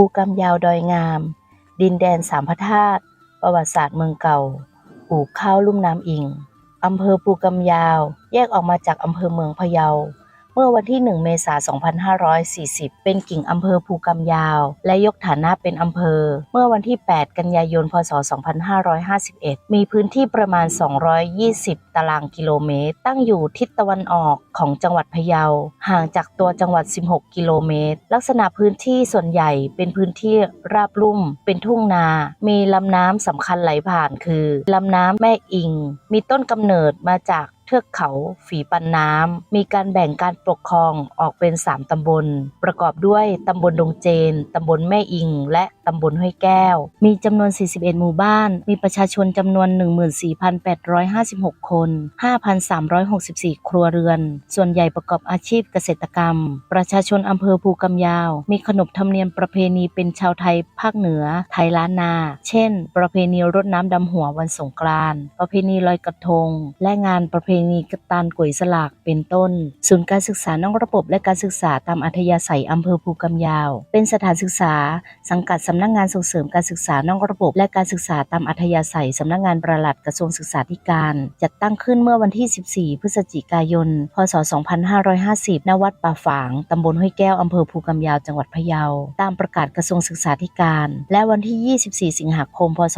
ภูกำยาวดอยงาม ดินแดนสามพระธาตุประวัติศาสตร์เมืองเก่าปลูกข้าวลุ่มน้ำอิงอำเภอภูกำยาว แยกออกมาจากอำเภอเมืองพะเยา เมื่อวันที่ 1 เมษายน 2540 เป็นกิ่งอำเภอภูกำยาว และยกฐานะเป็นอำเภอ เมื่อวันที่ 8 กันยายน พศ 2551 มีพื้นที่ประมาณ 220 ตารางกิโลเมตร ตั้งอยู่ทิศตะวันออกของจังหวัดพะเยา ห่างจากตัวจังหวัด 16 กิโลเมตร ลักษณะพื้นที่ส่วนใหญ่เป็นพื้นที่ราบลุ่ม เป็นทุ่งนา มีลำน้ำสำคัญไหลผ่านคือลำน้ำแม่อิง มีต้นกำเนิดมาจากเทือกเขาฝีปันน้ำ มีการแบ่งการปกครองออกเป็น 3 ตำบล ประกอบด้วยตำบลดงเจน ตำบลแม่อิง และ ตำบลห้วยแก้ว มีจำนวน 41 หมู่บ้าน มีประชาชนจำนวน 14,856 คน 5,364 ครัวเรือน ส่วนใหญ่ประกอบอาชีพเกษตรกรรม ประชาชนอำเภอภูกำยาว มีขนบธรรมเนียมประเพณีเป็นชาวไทยภาคเหนือ ไทยล้านนา เช่น ประเพณีรดน้ำดำหัววันสงกรานต์ประเพณีลอยกระทง และงานประเพณีกระตานก๋วยสลากเป็นต้น ศูนย์การศึกษานอกระบบและการศึกษาตามอัธยาศัยอำเภอภูกำยาว เป็นสถานศึกษาสังกัดสำำนักงานส่งเสริมการศึกษานอกระบบ และการศึกษาตามอัธยาศัยสำนักงานประหลัดกระทรวงศึกษาธิการ จัดตั้งขึ้นเมื่อวันที่ 14 พฤศจิกายน พศ 2550 ณ วัดป่าฝาง ตำบลห้วยแก้ว อำเภอภูกำยาว จังหวัดพะเยา ตามประกาศกระทรวงศึกษาธิการ และวันที่ 24 สิงหาคม พศ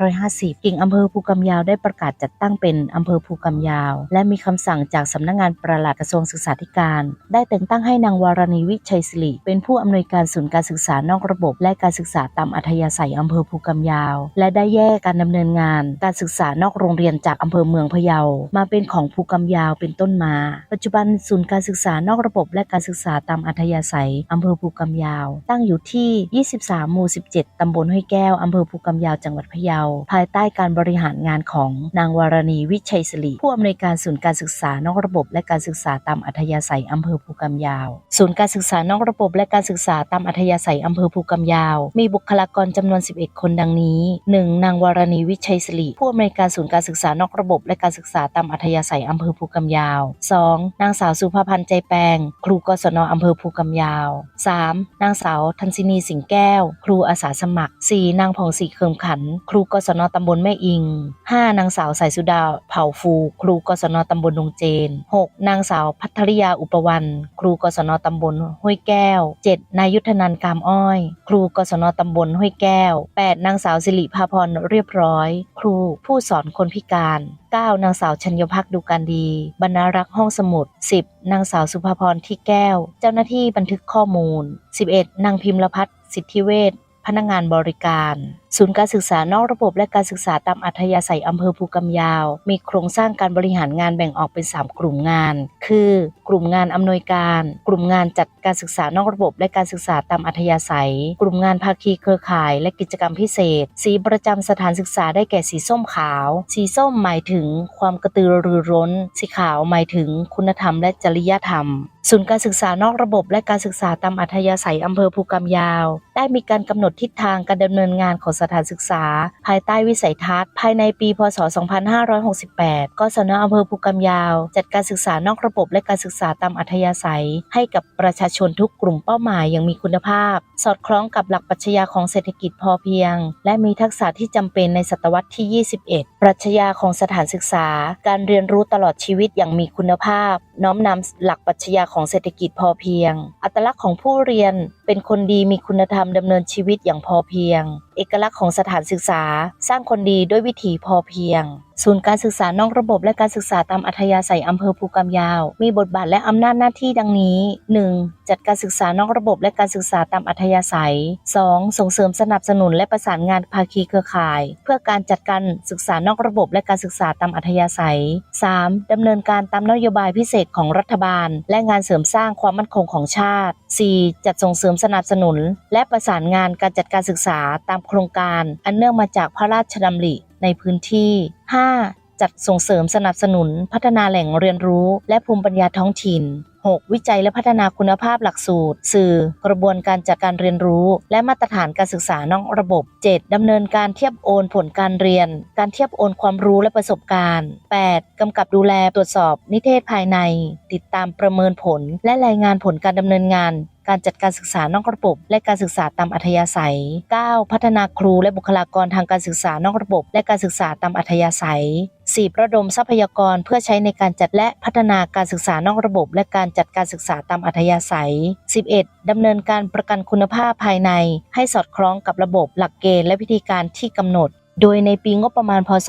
2550 กิ่งอำเภอภูกำยาวได้ประกาศจัดตั้งเป็นอำเภอภูกำยาว และมีคำสั่งจากสำนักงานประหลัดกระทรวงศึกษาธิการ ได้แต่งตั้งให้นางวารณีวิชัยศิริเป็นผู้อำนวยการศูนย์การศึกษานอกระบบ และการศึกึกษาตามอัธยาศัยอำเภอภูกำยาว และได้แยกการดำเนินงาน การศึกษานอกโรงเรียนจากอำเภอเมืองพะเยา มาเป็นของภูกำยาวเป็นต้นมา ปัจจุบันศูนย์การศึกษานอกระบบและการศึกษาตามอัธยาศัยอำเภอภูกำยาว ตั้งอยู่ที่ 23 หมู่ 17 ตำบลห้วยแก้วอำเภอภูกำยาวจังหวัดพะเยา ภายใต้การบริหารงานของนางวารณีวิชัยศิริผู้อำนวยการศูนย์การศึกษานอกระบบ และการศึกษาตามอัธยาศัยอำเภอภูกำยาว ศูนย์การศึกษานอกระบบและการศึกษาตามอัธยาศัยอำเภอภูกำยาวมีบุคลากรจำนวน 11 คนดังนี้ 1. นางวารณีวิชัยศิริผู้อำนวยการศูนย์การศึกษานอกระบบและการศึกษาตามอัธยาศัยอำเภอภูกำยาว 2. นางสาวสุภาพันธ์ใจแปลง ครูกศนอำเภอภูกำยาว 3. นางสาวทันซินีสิงแก้ว ครูอาสาสมัคร 4. นางผ่องศรีเคิมขัน ครูกศนตำบลแม่อิง 5. นางสาวสายสุดาเผ่าฟู ครูกศนตำบลดงเจน 6. นางสาวพัทริยาอุปวัน ครูกศนตำบลห้วยแก้ว 7. นายุทธนันกามอ้อย ครูกศนตำบลห้วยแก้ว 8. นางสาวสิริภาพรเรียบร้อย ครูผู้สอนคนพิการ 9. นางสาวชัญญพักดูการดี บรรณารักษ์ห้องสมุด 10. นางสาวสุภาพรที่แก้ว เจ้าหน้าที่บันทึกข้อมูล 11. นางพิมพ์ลพัฒน์สิทธิเวชพนักงานบริการ ศูนย์การศึกษานอกระบบและการศึกษาตามอัธยาศัยอำเภอภูกำยาว มีโครงสร้างการบริหารงานแบ่งออกเป็น 3 กลุ่มงาน คือ กลุ่มงานอำนวยการ กลุ่มงานจัดการศึกษานอกระบบ และการศึกษาตามอัธยาศัย กลุ่มงานภาคีเครือข่าย และกิจกรรมพิเศษ สีประจำสถานศึกษาได้แก่สีส้มขาว สีส้มหมายถึงความกระตือรือร้น สีขาวหมายถึงคุณธรรมและจริยธรรมศูนย์การศึกษานอกระบบและการศึกษาตามอัธยาศัยอำเภอภูกำยาว ได้มีการกำหนดทิศทางการดำเนินงานของสถานศึกษา ภายใต้วิสัยทัศน์ ภายในปี พศ 2568 กศนอำเภอภูกำยาว จัดการศึกษานอกระบบและการศึกษาตามอัธยาศัย ให้กับประชาชนทุกกลุ่มเป้าหมายอย่างมีคุณภาพ สอดคล้องกับหลักปรัชญาของเศรษฐกิจพอเพียง และมีทักษะที่จำเป็นในศตวรรษที่ 21 ปรัชญาของสถานศึกษา การเรียนรู้ตลอดชีวิตอย่างมีคุณภาพ น้อมนำหลักปรัชญาของเศรษฐกิจพอเพียง อัตลักษณ์ของผู้เรียนเป็นคนดีมีคุณธรรมดำเนินชีวิตอย่างพอเพียง เอกลักษณ์ของสถานศึกษา สร้างคนดีด้วยวิถีพอเพียง ศูนย์การศึกษานอกระบบและการศึกษาตามอัธยาศัยอำเภอภูกำยาว มีบทบาทและอำนาจหน้าที่ดังนี้ 1. จัดการศึกษานอกระบบและการศึกษาตามอัธยาศัย 2. ส่งเสริมสนับสนุนและประสานงานภาคีเครือข่าย เพื่อการจัดการศึกษานอกระบบและการศึกษาตามอัธยาศัย 3. ดำเนินการตามนโยบายพิเศษของรัฐบาล และงานเสริมสร้างความมั่นคงของชาติ 4. จัดส่งเสริมสนับสนุน และประสานงานการจัดการศึกษาตามโครงการ อันเนื่องมาจากพระราชดำริ ในพื้นที่ 5. จัดส่งเสริมสนับสนุน พัฒนาแหล่งเรียนรู้ และภูมิปัญญาท้องถิ่น 6. วิจัยและพัฒนาคุณภาพหลักสูตร สื่อ กระบวนการจัดการเรียนรู้ และมาตรฐานการศึกษานอกระบบ 7. ดำเนินการเทียบโอนผลการเรียน การเทียบโอนความรู้และประสบการณ์ 8. กำกับดูแลตรวจสอบนิเทศภายใน ติดตามประเมินผล และรายงานผลการดำเนินงาน การจัดการศึกษานอกระบบ และการศึกษาตามอัธยาศัย 9. พัฒนาครูและบุคลากรทางการศึกษานอกระบบ และการศึกษาตามอัธยาศัย 4. ระดมทรัพยากรเพื่อใช้ในการจัดและพัฒนาการศึกษานอกระบบ และการจัดการศึกษาตามอัธยาศัย 11. ดำเนินการประกันคุณภาพภายใน ให้สอดคล้องกับระบบหลักเกณฑ์และวิธีการที่กำหนด โดยในปีงบประมาณพศ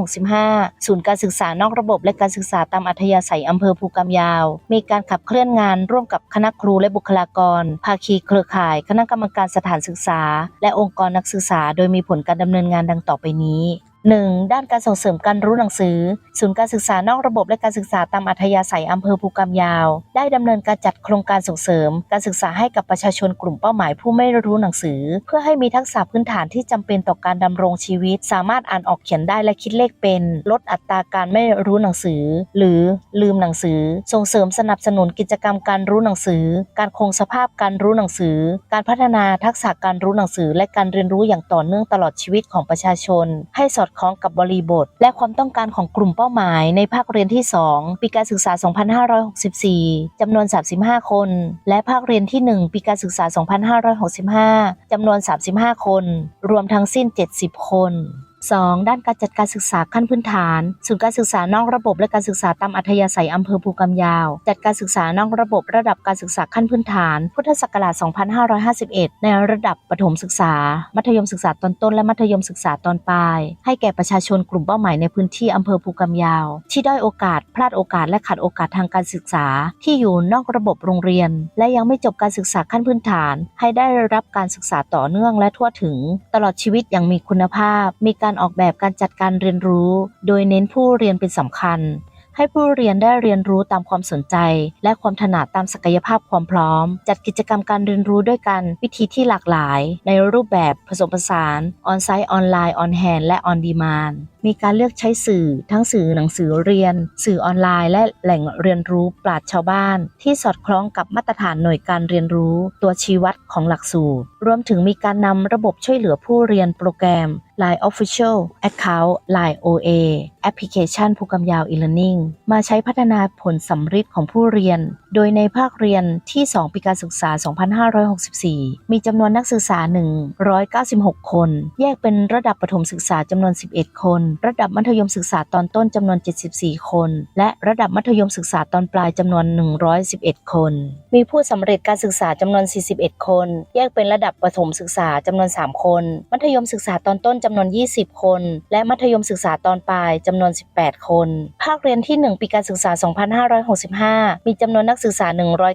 2565 ศูนย์การศึกษานอกระบบและการศึกษาตามอัธยาศัยอำเภอภูกำยาว มีการขับเคลื่อนงานร่วมกับคณะครูและบุคลากร ภาคีเครือข่าย คณะกรรมการสถานศึกษา และองค์กรนักศึกษา โดยมีผลการดำเนินงานดังต่อไปนี้ 1. ด้านการส่งเสริมการรู้หนังสือ ศูนย์การศึกษานอกระบบและการศึกษาตามอัธยาศัยอำเภอภูกำยาว ได้ดำเนินการจัดโครงการส่งเสริม การศึกษาให้กับประชาชนกลุ่มเป้าหมายผู้ไม่รู้หนังสือ เพื่อให้มีทักษะพื้นฐานที่จำเป็นต่อการดำรงชีวิต สามารถอ่านออกเขียนได้และคิดเลขเป็น ลดอัตราการไม่รู้หนังสือ หรือลืมหนังสือ ส่งเสริมสนับสนุนกิจกรรมการรู้หนังสือ การคงสภาพการรู้หนังสือ การพัฒนาทักษะการรู้หนังสือ และการเรียนรู้อย่างต่อเนื่องตลอดชีวิตของประชาชน ให้สอดคล้องกับบริบท และความต้องการของกลุ่มเป้าหมายในภาคเรียนที่ 2 ปีการศึกษา 2564 จำนวน 35 คน และภาคเรียนที่ 1 ปีการศึกษา 2565 จำนวน 35 คน รวมทั้งสิ้น 70 คน 2. ด้านการจัดการศึกษาขั้นพื้นฐานศูนย์การศึกษานอกระบบและการศึกษาตามอัธยาศัยอำเภอภูกำยาว จัดการศึกษานอกระบบระดับการศึกษาขั้นพื้นฐาน พุทธศักราช 2551 ในระดับประถมศึกษา มัธยมศึกษาตอนต้นและมัธยมศึกษาตอนปลาย ให้แก่ประชาชนกลุ่มเป้าหมายในพื้นที่อำเภอภูกำยาว ที่ด้อยโอกาส พลาดโอกาสและขาดโอกาสทางการศึกษา ที่อยู่นอกระบบโรงเรียน และยังไม่จบการศึกษาขั้นพื้นฐาน ให้ได้รับการศึกษาต่อเนื่องและทั่วถึง ตลอดชีวิตอย่างมีคุณภาพ มีการออกแบบการจัดการเรียนรู้ โดยเน้นผู้เรียนเป็นสำคัญ ให้ผู้เรียนได้เรียนรู้ตามความสนใจ และความถนัดตามศักยภาพความพร้อม จัดกิจกรรมการเรียนรู้ด้วยกันวิธีที่หลากหลาย ในรูปแบบผสมผสานออนไซต์ออนไลน์ออนแฮนและออนดีมาน มีการเลือกใช้สื่อทั้งสื่อหนังสือเรียน สื่อออนไลน์ และแหล่งเรียนรู้ปราดชาวบ้าน ที่สอดคล้องกับมาตรฐานหน่วยการเรียนรู้ตัวชี้วัดของหลักสูตร รวมถึงมีการนำระบบช่วยเหลือผู้เรียนโปรแกรม Line Official Account Line OA แอปพลิเคชันผู้กำยาว e-learning มาใช้พัฒนาผลสัมฤทธิ์ของผู้เรียน โดยในภาคเรียนที่ 2 ปีการศึกษา 2564 มีจำนวนนักศึกษา 196 คน แยกเป็นระดับประถมศึกษาจำนวน 11 คนระดับมัธยมศึกษาตอนต้นจำนวน 74 คน และระดับมัธยมศึกษาตอนปลายจำนวน 111 คน มีผู้สำเร็จการศึกษาจำนวน 41 คน แยกเป็นระดับประถมศึกษาจำนวน 3 คน มัธยมศึกษาตอนต้นจำนวน 20 คน และมัธยมศึกษาตอนปลายจำนวน 18 คน ภาคเรียนที่ 1 ปีการศึกษา 2565 มีจำนวนนักศึกษา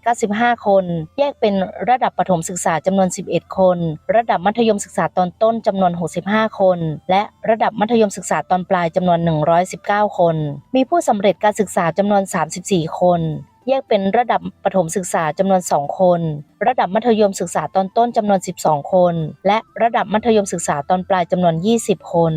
195 คน แยกเป็นระดับประถมศึกษาจำนวน 11 คน ระดับมัธยมศึกษาตอนต้นจำนวน 65 คน และระดับมัธยมศึกษาตอนปลายจำนวน 119 คน มีผู้สำเร็จการศึกษาจำนวน 34 คน แยกเป็นระดับประถมศึกษาจำนวน 2 คน ระดับมัธยมศึกษาตอนต้นจำนวน 12 คน และระดับมัธยมศึกษาตอนปลายจำนวน 20 คน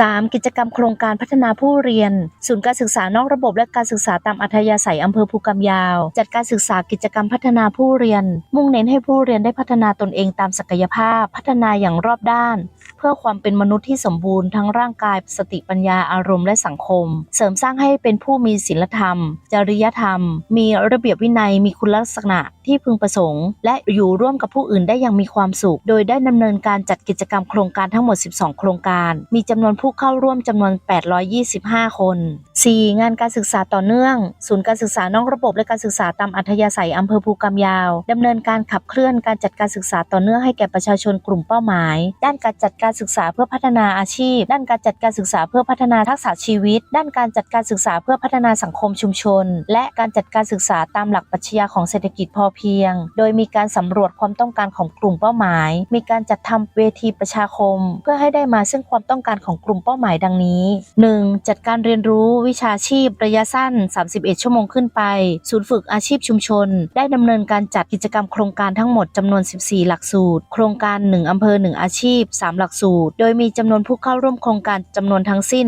3. กิจกรรมโครงการพัฒนาผู้เรียน ศูนย์การศึกษานอกระบบและการศึกษาตามอัธยาศัยอำเภอภูกำยาว จัดการศึกษากิจกรรมพัฒนาผู้เรียน มุ่งเน้นให้ผู้เรียนได้พัฒนาตนเองตามศักยภาพ พัฒนาอย่างรอบด้าน เพื่อความเป็นมนุษย์ที่สมบูรณ์ทั้งร่างกาย สติปัญญาอารมณ์และสังคม เสริมสร้างให้เป็นผู้มีศีลธรรม จริยธรรม มีระเบียบวินัยมีคุณลักษณะที่พึงประสงค์ และอยู่ร่วมกับผู้อื่นได้อย่างมีความสุข โดยได้ดำเนินการจัดกิจกรรมโครงการทั้งหมด 12 โครงการ มีจำนวนผู้เข้าร่วมจำนวน 825 คน 4. งานการศึกษาต่อเนื่อง ศูนย์การศึกษานอกระบบและการศึกษาตามอัธยาศัยอำเภอภูกำยาวดำเนินการขับเคลื่อนการจัดการศึกษาต่อเนื่องให้แก่ประชาชนกลุ่มเป้าหมาย ด้านการจัดการศึกษาเพื่อพัฒนาอาชีพ ด้านการจัดการศึกษาเพื่อพัฒนาทักษะชีวิต ด้านการจัดการศึกษาเพื่อพัฒนาสังคมชุมชน และการจัดการศึกษาตามหลักปรัชญาของเศรษฐกิจพอเพียง โดยมีการสำรวจความต้องการของกลุ่มเป้าหมาย มีการจัดทำเวทีประชาคม เพื่อให้ได้มาซึ่งความต้องการของกลุ่มเป้าหมายดังนี้ 1. จัดการเรียนรู้วิชาชีพระยะสั้น 31 ชั่วโมงขึ้นไป ศูนย์ฝึกอาชีพชุมชน ได้ดำเนินการจัดกิจกรรมโครงการทั้งหมดจำนวน 14 หลักสูตร โครงการ 1อำเภอ 1 อาชีพ 3 หลักสูตร โดยมีจำนวนผู้เข้าร่วมโครงการจำนวนทั้งสิ้น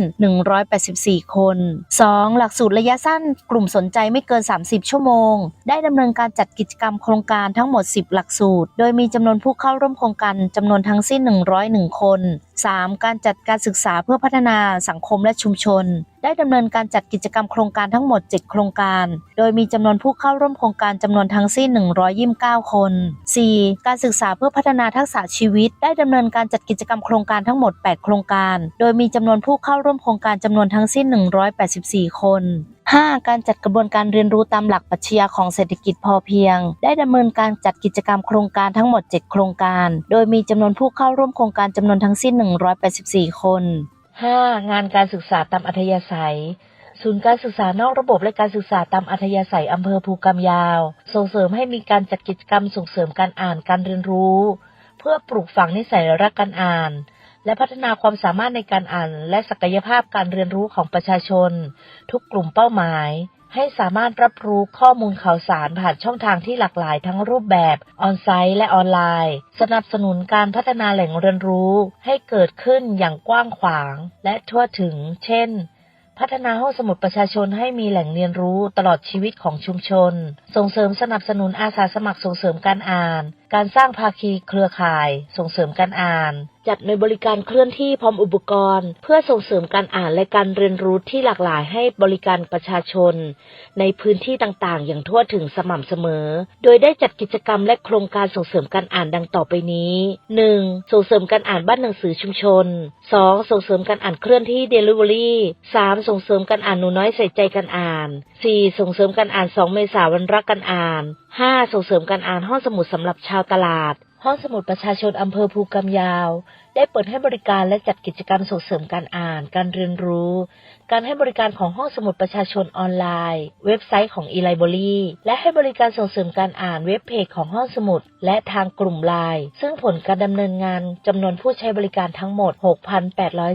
184 คน 2. หลักสูตรระยะสั้น กลุ่มสนใจไม่เกิน 30 ชั่วโมง ได้ดำเนินการจัดกิจกรรมโครงการทั้งหมด 10 หลักสูตร โดยมีจำนวนผู้เข้าร่วมโครงการจำนวนทั้งสิ้น 101 คน 3. การจัดการศึกษาษาเพื่อพัฒนาสังคมและชุมชน ได้ดำเนินการจัดกิจกรรมโครงการทั้งหมด 7 โครงการ โดยมีจำนวนผู้เข้าร่วมโครงการจำนวนทั้งสิ้น 129 คน 4. การศึกษาเพื่อพัฒนาทักษะชีวิต ได้ดำเนินการจัดกิจกรรมโครงการทั้งหมด 8 โครงการ โดยมีจำนวนผู้เข้าร่วมโครงการจำนวนทั้งสิ้น 184 คน 5. การจัดกระบวนการเรียนรู้ตามหลักปรัชญาของเศรษฐกิจพอเพียง ได้ดำเนินการจัดกิจกรรมโครงการทั้งหมด 7 โครงการ โดยมีจำนวนผู้เข้าร่วมโครงการจำนวนทั้งสิ้น 184 คน 5. งานการศึกษาตามอัธยาศัยศูนย์การศึกษานอกระบบและการศึกษาตามอัธยาศัยอำเภอภูกำยาว ส่งเสริมให้มีการจัดกิจกรรมส่งเสริมการอ่านการเรียนรู้ เพื่อปลูกฝังนิสัยรักการอ่าน และพัฒนาความสามารถในการอ่าน และศักยภาพการเรียนรู้ของประชาชน ทุกกลุ่มเป้าหมาย ให้สามารถรับรู้ข้อมูลข่าวสารผ่านช่องทางที่หลากหลายทั้งรูปแบบออนไซต์และออนไลน์ สนับสนุนการพัฒนาแหล่งเรียนรู้ ให้เกิดขึ้นอย่างกว้างขวาง และทั่วถึง เช่นพัฒนาห้องสมุดประชาชนให้มีแหล่งเรียนรู้ตลอดชีวิตของชุมชน ส่งเสริมสนับสนุนอาสาสมัครส่งเสริมการอ่าน การสร้างภาคีเครือข่าย ส่งเสริมการอ่าน จัดในบริการเคลื่อนที่พร้อมอุปกรณ์ เพื่อส่งเสริมการอ่านและการเรียนรู้ที่หลากหลายให้บริการประชาชน ในพื้นที่ต่างๆ อย่างทั่วถึงสม่ำเสมอ โดยได้จัดกิจกรรมและโครงการส่งเสริมการอ่านดังต่อไปนี้ 1. ส่งเสริมการอ่านบ้านหนังสือชุมชน 2. ส่งเสริมการอ่านเคลื่อนที่ Delivery 3. ส่งเสริมการอ่านหนูน้อยใส่ใจการอ่าน 4. ส่งเสริมการอ่าน 2 เมษายนวันรักการอ่าน 5. ส่งเสริมการอ่านห้องสมุดสำหรับชาวตลาด ห้องสมุดประชาชนอำเภอภูกำยาว ได้เปิดให้บริการและจัดกิจกรรมส่งเสริมการอ่าน การเรียนรู้ การให้บริการของห้องสมุดประชาชนออนไลน์ เว็บไซต์ของ e-library และให้บริการส่งเสริมการอ่านเว็บเพจของห้องสมุด และทางกลุ่มไลน์ซึ่งผลการดำเนินงานจำนวนผู้ใช้บริการทั้งหมด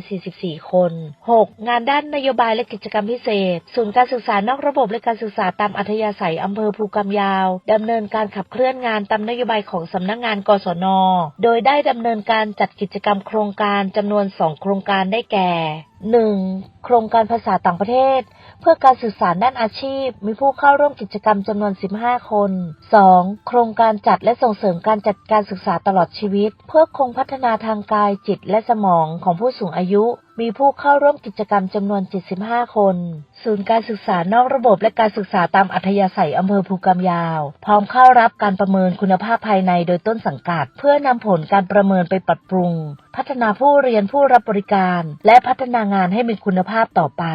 6,844 คน 6. งานด้านนโยบายและกิจกรรมพิเศษ ศูนย์การศึกษานอกระบบและการศึกษาตามอัธยาศัยอำเภอภูกำยาวดำเนินการขับเคลื่อนงานตามนโยบายของสำนักงานกศน โดยได้ดำเนินการจัดกิจกรรมโครงการจำนวน 2 โครงการได้แก่ 1. โครงการภาษาต่างประเทศ เพื่อการสื่อสารด้านอาชีพ มีผู้เข้าร่วมกิจกรรมจำนวน 15 คน 2. โครงการจัดและส่งเสริมการจัดการศึกษาตลอดชีวิต เพื่อคงพัฒนาทางกายจิตและสมองของผู้สูงอายุ มีผู้เข้าร่วมกิจกรรมจำนวน 75 คน ศูนย์การศึกษานอกระบบและการศึกษาตามอัธยาศัยอำเภอภูกำยาว พร้อมเข้ารับการประเมินคุณภาพภายในโดยต้นสังกัด เพื่อนำผลการประเมินไปปรับปรุง พัฒนาผู้เรียนผู้รับบริการ และพัฒนางานให้มีคุณภาพต่อไป